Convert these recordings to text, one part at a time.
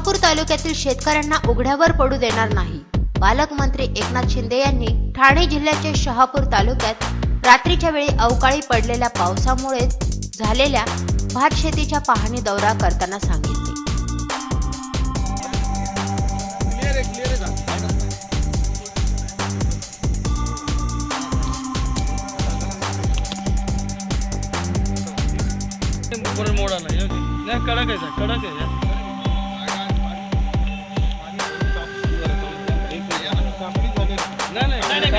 शहापूर तालुक्यातील शेतकऱ्यांना उघड्यावर पडू देणार नाही. पालकमंत्री एकनाथ शिंदे यांनी ठाणे जिल्ह्याच्या शहापूर तालुक्यात रात्रीच्या वेळी अवकाळी पडलेल्या पावसामुळे झालेल्या भात शेतीच्या पाहणी दौरा करताना सांगितले. कडक आहे कडक आहे.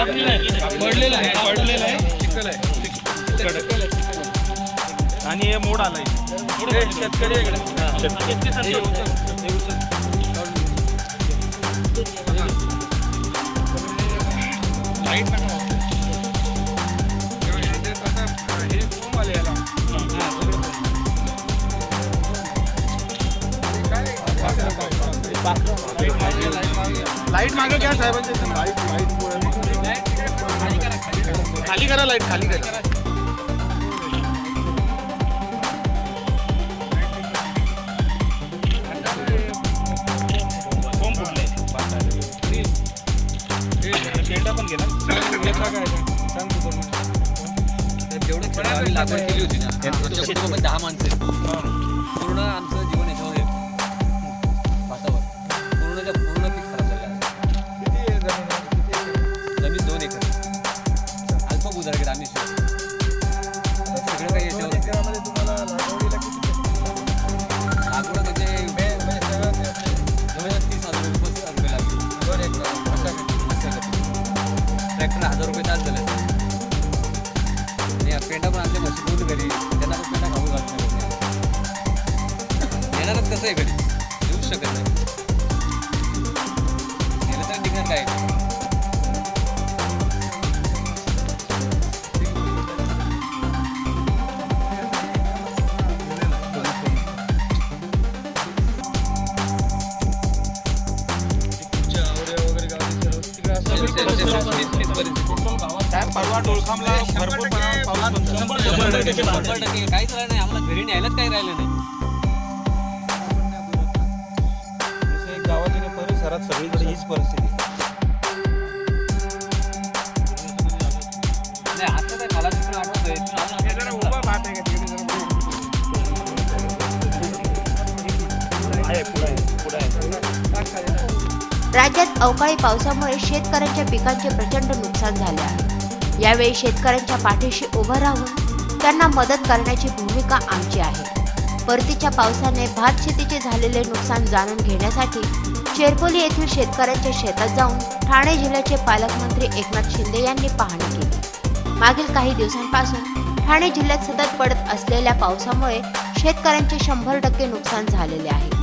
पडलेलं आहे पडलेलं आहे चिखल आहे आणि हे मोड आलाय शेतकरी आहे इकडे. लाइट हे कोंब आले याला. लाइट मागे घ्या साहेबांचे खाली करा लाइट खाली करा. हे पेंडा पण गेला येता काय सांग तू दोन मिनिटं. जेवढं खेळावी लागवड केली होती ना. दहा माणसं असं साहेब, परवा डोळखामला भरपूर शंभर टक्के काहीच राहिलं नाही आम्हाला घरी न्यायलाच काही राहिलं नाही जसं परिसरात सगळीकडे हीच परिस्थिती राज्यात अवकाळी पावसामुळे शेतकऱ्यांच्या पिकांचे प्रचंड नुकसान झाले आहे. यावेळी शेतकऱ्यांच्या पाठीशी उभं राहून त्यांना मदत करण्याची भूमिका आमची आहे. परतीच्या पावसाने भात शेतीचे झालेले नुकसान जाणून घेण्यासाठी चेरपोली येथील शेतकऱ्यांच्या शेतात जाऊन ठाणे जिल्ह्याचे पालकमंत्री एकनाथ शिंदे यांनी पाहणी केली. मागील काही दिवसांपासून ठाणे जिल्ह्यात सतत पडत असलेल्या पावसामुळे शेतकऱ्यांचे शंभर टक्के नुकसान झालेले आहे.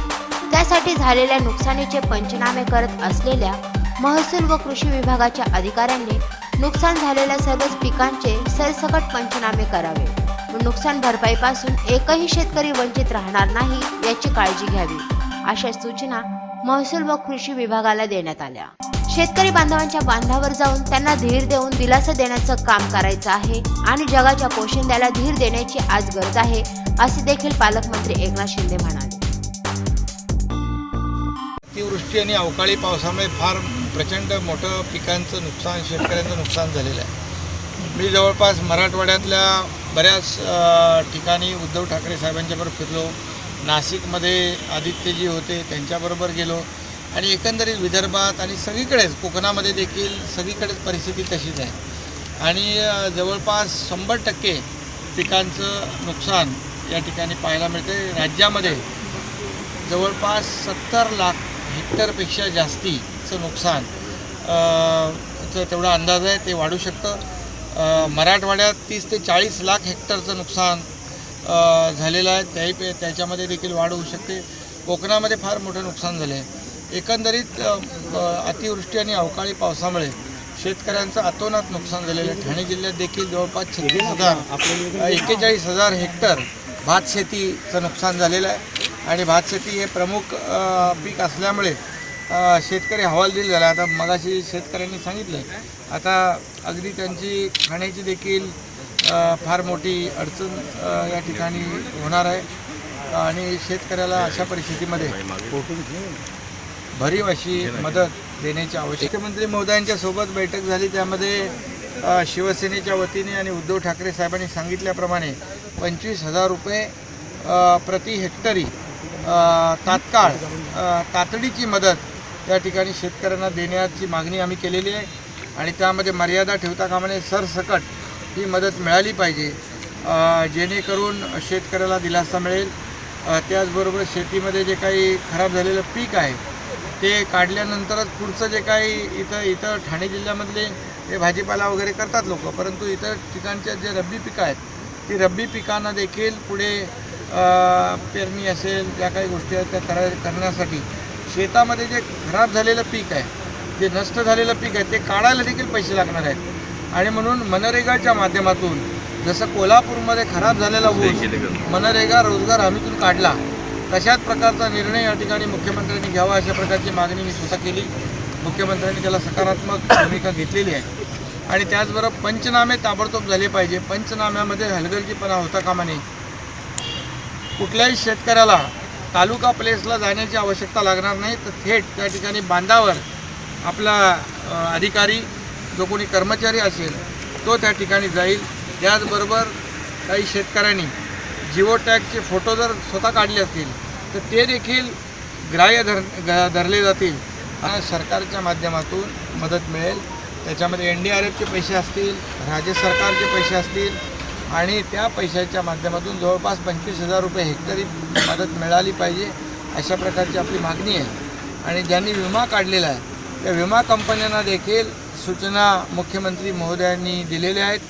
त्यासाठी झालेल्या नुकसानीचे पंचनामे करत असलेल्या महसूल व कृषी विभागाच्या अधिकाऱ्यांनी नुकसान झालेल्या सर्वच पिकांचे सरसकट पंचनामे करावे. व नुकसान भरपाईपासून एकही शेतकरी वंचित राहणार नाही याची काळजी घ्यावी अशा सूचना महसूल व कृषी विभागाला देण्यात आल्या. शेतकरी बांधवांच्या बांधावर जाऊन त्यांना धीर देऊन दिलासा देण्याचं काम करायचं आहे आणि जगाच्या पोशिंद्याला धीर देण्याची आज गरज आहे असे देखील पालकमंत्री एकनाथ शिंदे म्हणाले. अतिवृष्टी आणि अवकाळी पावसामुळे फार प्रचंड मोठं पिकांचं नुकसान शेतकऱ्यांचं नुकसान झालेलं आहे. मी जवळपास मराठवाड्यातल्या बऱ्याच ठिकाणी उद्धव ठाकरे साहेबांच्याबरोबर फिरलो. नाशिकमध्ये आदित्यजी होते त्यांच्याबरोबर गेलो. आणि एकंदरीत विदर्भात आणि सगळीकडेच कोकणामध्ये देखील सगळीकडेच परिस्थिती तशीच आहे. आणि जवळपास शंभर टक्के पिकांचं नुकसान या ठिकाणी पाहायला मिळते राज्यामध्ये जवळपास सत्तर लाख हेक्टरपेक्षा जास्तीचं नुकसान चं तेवढा अंदाज आहे ते वाढू शकतं. मराठवाड्यात तीस ते चाळीस लाख हेक्टरचं नुकसान झालेलं आहे. त्याही त्याच्यामध्ये देखील वाढ होऊ शकते. कोकणामध्ये फार मोठं नुकसान झालं आहे एकंदरीत अतिवृष्टी आणि अवकाळी पावसामुळे शेतकऱ्यांचं अतोनात नुकसान झालेलं आहे. ठाणे जिल्ह्यात देखील जवळपास छत्तीस हजार एक्केचाळीस हजार हेक्टर भात शेतीचं नुकसान झालेलं आहे. आणि भात शेती हे प्रमुख पीक असल्यामुळे शेतकरी हवालदिल झाला. आता मगाशी शेतकऱ्यांनी सांगितलं. आता अगदी त्यांची खाण्याची देखील फार मोठी अडचण या ठिकाणी होणार आहे. आणि शेतकऱ्याला अशा परिस्थितीमध्ये भरीव अशी मदत देण्याची आवश्यक मुख्यमंत्री महोदयांच्या सोबत बैठक झाली. त्यामध्ये शिवसेनेच्या वतीने आणि उद्धव ठाकरे साहेबांनी सांगितल्याप्रमाणे पंचवीस हजार रुपये प्रति हेक्टरी तात्काळ तातडीची मदत त्या ठिकाणी शेतकऱ्यांना देण्याची मागणी आम्ही केलेली आहे. आणि त्यामध्ये मर्यादा ठेवता कामाने सरसकट ही मदत मिळाली पाहिजे. जेणेकरून शेतकऱ्याला दिलासा मिळेल. त्याचबरोबर शेतीमध्ये जे काही खराब झालेलं पीक आहे ते काढल्यानंतरच पुढचं जे काही इथं इथं ठाणे जिल्ह्यामधले हे भाजीपाला वगैरे करतात लोक. परंतु इतर ठिकाणच्या जे रब्बी पिकं आहेत ती रब्बी पिकांना देखील पुढे पेरणी असेल ज्या काही गोष्टी आहेत त्या करा करण्यासाठी शेतामध्ये जे खराब झालेलं पीक आहे जे नष्ट झालेलं पीक आहे ते काढायला देखील पैसे लागणार आहेत. आणि म्हणून मनरेगाच्या माध्यमातून जसं कोल्हापूरमध्ये खराब झालेला ऊस मनरेगा रोजगार हमीतून काढला तशाच प्रकारचा निर्णय या ठिकाणी मुख्यमंत्र्यांनी घ्यावा अशा प्रकारची मागणी मी स्वतः केली. मुख्यमंत्र्यांनी त्याला सकारात्मक भूमिका घेतलेली आहे. आणि त्याचबरोबर पंचनामे ताबडतोब झाले पाहिजे. पंचनाम्यामध्ये हलगर्जीपणा होता कामा नये. कुठल्याही शेतकऱ्याला तालुका प्लेसला जाण्याची आवश्यकता लागणार नाही तर थेट त्या ठिकाणी बांधावर आपला अधिकारी जो कोणी कर्मचारी असेल तो त्या ठिकाणी जाईल. त्याचबरोबर काही शेतकऱ्यांनी जिओ टॅगचे फोटो जर स्वतः काढले असतील तर ते देखील ग्राह्य धर धरले जातील. आणि सरकारच्या माध्यमातून मदत मिळेल. त्याच्यामध्ये एन डी आर एफचे पैसे असतील राज्य सरकारचे पैसे असतील आणि त्या पैशाच्या माध्यमातून जवळपास पंचवीस हजार रुपये हेक्टरी मदत मिळाली पाहिजे अशा प्रकारची आपली मागणी आहे. आणि ज्यांनी विमा काढलेला आहे त्या विमा कंपन्यांना देखील सूचना मुख्यमंत्री महोदयांनी दिलेल्या आहेत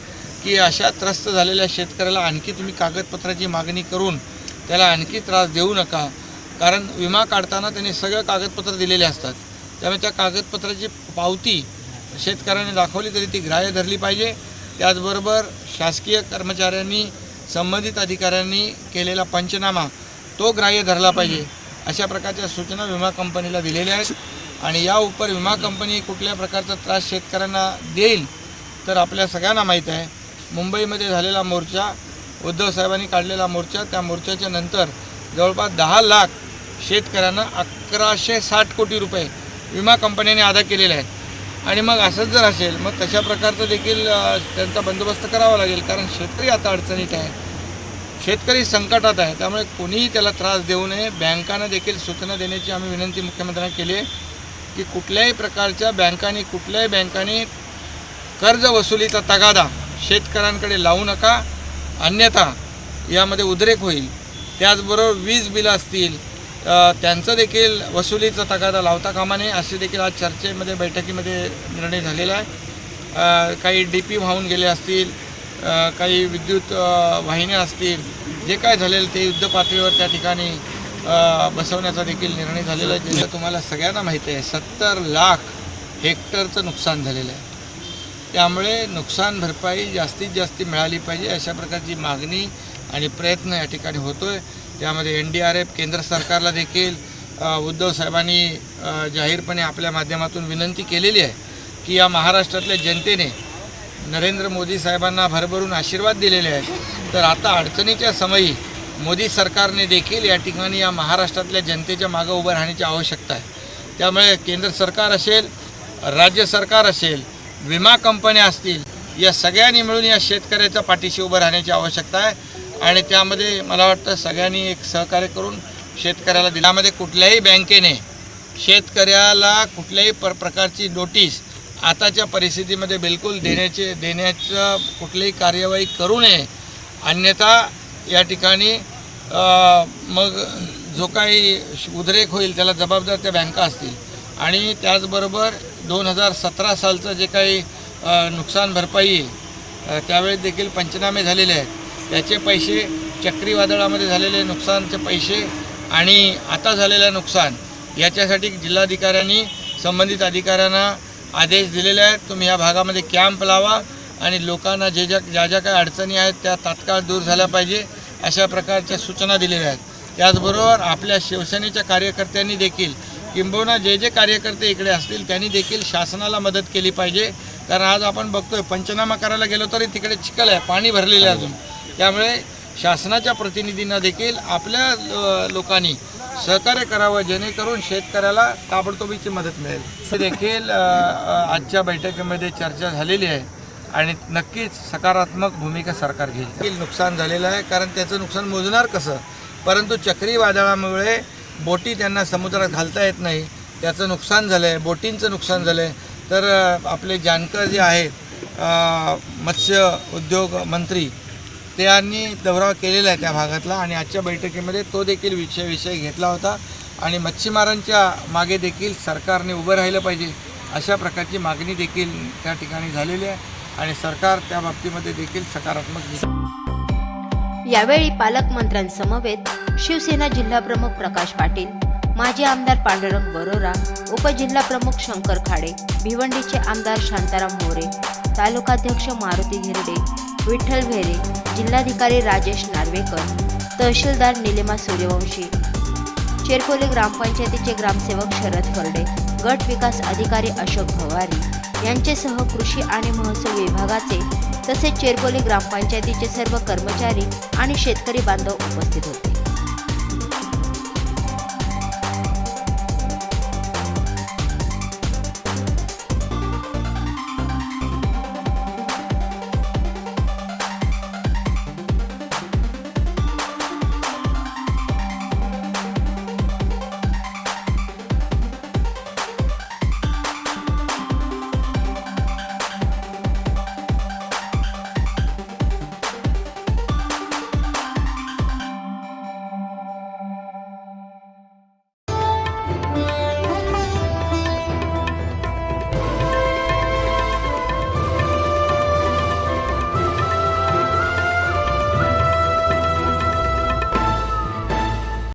की अशा त्रस्त झालेल्या शेतकऱ्याला आणखी तुम्ही कागदपत्राची मागणी करून त्याला आणखी त्रास देऊ नका. कारण विमा काढताना त्यांनी सगळं कागदपत्र दिलेले असतात. त्यामुळे त्या कागदपत्राची पावती शेतकऱ्यांनी दाखवली तरी ती ग्राह्य धरली पाहिजे. त्याचबरोबर शासकीय कर्मचाऱ्यांनी संबंधित अधिकाऱ्यांनी केलेला पंचनामा तो ग्राह्य धरला पाहिजे. अशा प्रकारच्या सूचना विमा कंपनीला दिलेल्या आहेत. आणि या उपर विमा कंपनी कुठल्या प्रकारचा त्रास शेतकऱ्यांना देईल तर आपल्या सगळ्यांना माहीत आहे. मुंबईमध्ये झालेला मोर्चा उद्धव साहेबांनी काढलेला मोर्चा त्या मोर्चाच्या नंतर जवळपास दहा लाख शेतकऱ्यांना अकराशे साठ कोटी रुपये विमा कंपन्यांनी अदा केलेले आहेत. आणि मग असंच जर असेल मग तशा प्रकारचं देखील त्यांचा बंदोबस्त करावा लागेल. कारण शेतकरी आता अडचणीत आहे. शेतकरी संकटात आहे. त्यामुळे कोणीही त्याला त्रास देऊ नये. बँकांना देखील सूचना देण्याची आम्ही विनंती मुख्यमंत्र्यांना केली आहे की कुठल्याही प्रकारच्या बँकांनी कुठल्याही बँकांनी कर्ज वसुलीचा तगादा शेतकऱ्यांकडे लावू नका. अन्यथा यामध्ये उद्रेक होईल. त्याचबरोबर वीज बिलं असतील त्यांचं देखील वसुलीचा तगादा लावता कामा नये असे देखील आज चर्चेमध्ये बैठकीमध्ये निर्णय झालेला आहे. काही डी पी वाहून गेले असतील काही विद्युत वाहिन्या असतील जे काय झालेलं ते युद्ध पातळीवर त्या ठिकाणी बसवण्याचा देखील निर्णय झालेला आहे. ज्याचं तुम्हाला सगळ्यांना माहिती आहे सत्तर लाख हेक्टरचं नुकसान झालेलं आहे. त्यामुळे नुकसान भरपाई जास्तीत जास्त मिळाली पाहिजे अशा प्रकारची मागणी आणि प्रयत्न या ठिकाणी होतो आहे त्यामध्ये एन डी आर एफ केंद्र सरकारला देखील उद्धव साहेबांनी जाहीरपणे आपल्या माध्यमातून विनंती केलेली आहे की या महाराष्ट्रातल्या जनतेने नरेंद्र मोदी साहेबांना भरभरून आशीर्वाद दिलेले आहेत. तर आता अडचणीच्या समयी मोदी सरकारने देखील या ठिकाणी या महाराष्ट्रातल्या जनतेच्या मागं उभं राहण्याची आवश्यकता आहे. त्यामुळे केंद्र सरकार असेल राज्य सरकार असेल विमा कंपन्या असतील या सगळ्यांनी मिळून या शेतकऱ्याच्या पाठीशी उभं राहण्याची आवश्यकता आहे. आणि त्यामध्ये मला वाटतं सगळ्यांनी एक सहकार्य करून शेतकऱ्याला दिल्यामध्ये कुठल्याही बँकेने शेतकऱ्याला कुठल्याही पर प्रकारची नोटीस आताच्या परिस्थितीमध्ये बिलकुल देण्याचे देण्याचं कुठलीही कार्यवाही करू नये. अन्यथा या ठिकाणी मग जो काही उद्रेक होईल त्याला जबाबदार त्या बँका असतील. आणि त्याचबरोबर दोन हजार सतरा सालचं जे काही नुकसान भरपाई त्यावेळी त्यावेळेस देखील पंचनामे झालेले आहेत. त्याचे पैसे चक्रीवादळामध्ये झालेले नुकसानचे पैसे आणि आता झालेलं नुकसान याच्यासाठी जिल्हाधिकाऱ्यांनी संबंधित अधिकाऱ्यांना आदेश दिलेले आहेत. तुम्ही या भागामध्ये कॅम्प लावा आणि लोकांना जे ज्या ज्या ज्या काही अडचणी आहेत त्या तात्काळ दूर झाल्या पाहिजे अशा प्रकारच्या सूचना दिलेल्या आहेत. त्याचबरोबर आपल्या शिवसेनेच्या कार्यकर्त्यांनी देखील किंबहुना जे जे कार्यकर्ते इकडे असतील त्यांनी देखील शासनाला मदत केली पाहिजे. कारण आज आपण बघतोय पंचनामा करायला गेलो तरी तिकडे चिखल आहे पाणी भरलेलं आहे अजून. त्यामुळे शासनाच्या प्रतिनिधींना देखील आपल्या लोकांनी सहकार्य करावं जेणेकरून शेतकऱ्याला ताबडतोबीची मदत मिळेल. हे देखील आजच्या बैठकीमध्ये चर्चा झालेली आहे आणि नक्कीच सकारात्मक भूमिका सरकार घेईल. नुकसान झालेलं आहे कारण त्याचं नुकसान मोजणार कसं? परंतु चक्रीवादळामुळे बोटी त्यांना समुद्रात घालता येत नाही. त्याचं नुकसान झालं आहे बोटींचं नुकसान झालं आहे तर आपले जानकर जे आहेत मत्स्य उद्योग मंत्री त्यांनी दौरा केलेला आहे त्या भागातला आणि आजच्या बैठकीमध्ये तो देखील विषय विषय घेतला होता. आणि मच्छीमारांच्या मागे देखील सरकारने उभं राहिलं पाहिजे अशा प्रकारची मागणी देखील त्या ठिकाणी झालेली आहे. आणि सरकार त्या बाबतीमध्ये देखील सकारात्मक यावेळी पालकमंत्र्यांसमवेत शिवसेना जिल्हाप्रमुख प्रकाश पाटील माजी आमदार पांडुरंग बरोरा उपजिल्हा प्रमुख शंकर खाडे भिवंडीचे आमदार शांताराम मोरे तालुकाध्यक्ष मारुती हिरडे विठ्ठल भेरे जिल्हाधिकारी राजेश नार्वेकर तहसीलदार निलिमा सूर्यवंशी चेरकोली ग्रामपंचायतीचे ग्रामसेवक शरद खर्डे गट विकास अधिकारी अशोक भवारी यांचेसह कृषी आणि महसूल विभागाचे तसेच चेरकोली ग्रामपंचायतीचे सर्व कर्मचारी आणि शेतकरी बांधव उपस्थित होते.